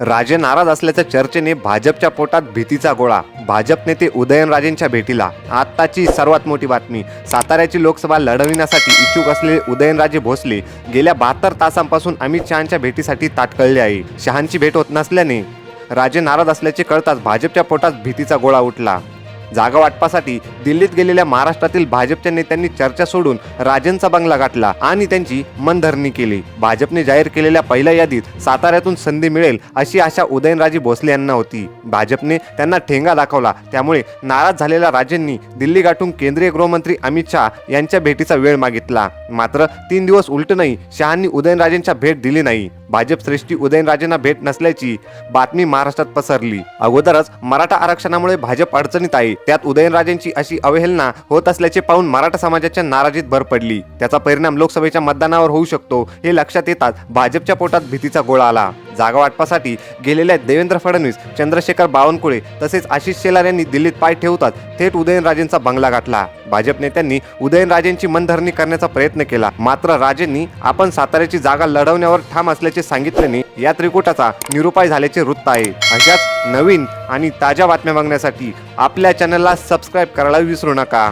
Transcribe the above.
राजे नाराज असल्याच्या चर्चेने भाजपच्या पोटात भीतीचा गोळा. भाजप नेते उदयनराजेंच्या भेटीला. आत्ताची सर्वात मोठी बातमी. साताऱ्याची लोकसभा लढविण्यासाठी इच्छुक असलेले उदयनराजे भोसले गेल्या बहात्तर तासांपासून अमित शहांच्या भेटीसाठी ताटकळले आहे. शहांची भेट होत नसल्याने राजे नाराज असल्याचे कळताच भाजपच्या पोटात भीतीचा गोळा उठला. जागा वाटपासाठी दिल्लीत गेलेल्या महाराष्ट्रातील भाजपच्या नेत्यांनी चर्चा सोडून राजेंचा बंगला गाठला आणि त्यांची मनधरणी केली. भाजपने जाहीर केलेल्या पहिल्या यादीत साताऱ्यातून संधी मिळेल अशी आशा उदयनराजे भोसले यांना होती. भाजपने त्यांना ठेंगा दाखवला. त्यामुळे नाराज झालेल्या राजेंनी दिल्ली गाठून केंद्रीय गृहमंत्री अमित शहा यांच्या भेटीचा वेळ मागितला. मात्र तीन दिवस उलट नाही शहांनी उदयनराजेंच्या भेट दिली नाही. भाजप श्रेष्ठी उदयनराजेंना भेट नसल्याची बातमी महाराष्ट्रात पसरली. अगोदरच मराठा आरक्षणामुळे भाजप अडचणीत आहे. त्यात उदयनराजेंची अशी अवहेलना होत असल्याचे पाहून मराठा समाजाच्या नाराजीत भर पडली. त्याचा परिणाम लोकसभेच्या मतदानावर होऊ शकतो हे लक्षात येताच भाजपच्या पोटात भीतीचा गोळा आला. जागा वाटपासाठी गेलेल्या देवेंद्र फडणवीस चंद्रशेखर बावनकुळे तसेच आशिष शेलार यांनी दिल्लीत पाय ठेवतात थेट उदयनराजेंचा बंगला गाठला. भाजप नेत्यांनी उदयनराजेंची मनधरणी करण्याचा प्रयत्न केला. मात्र राजेंनी आपण साताऱ्याची जागा लढवण्यावर ठाम असल्याचे सांगितल्याने या त्रिकुटाचा निरुपाय झाल्याचे वृत्त आहे. अशाच नवीन आणि ताज्या बातम्या बघण्यासाठी आपल्या चॅनलला सबस्क्राईब करायला विसरू नका.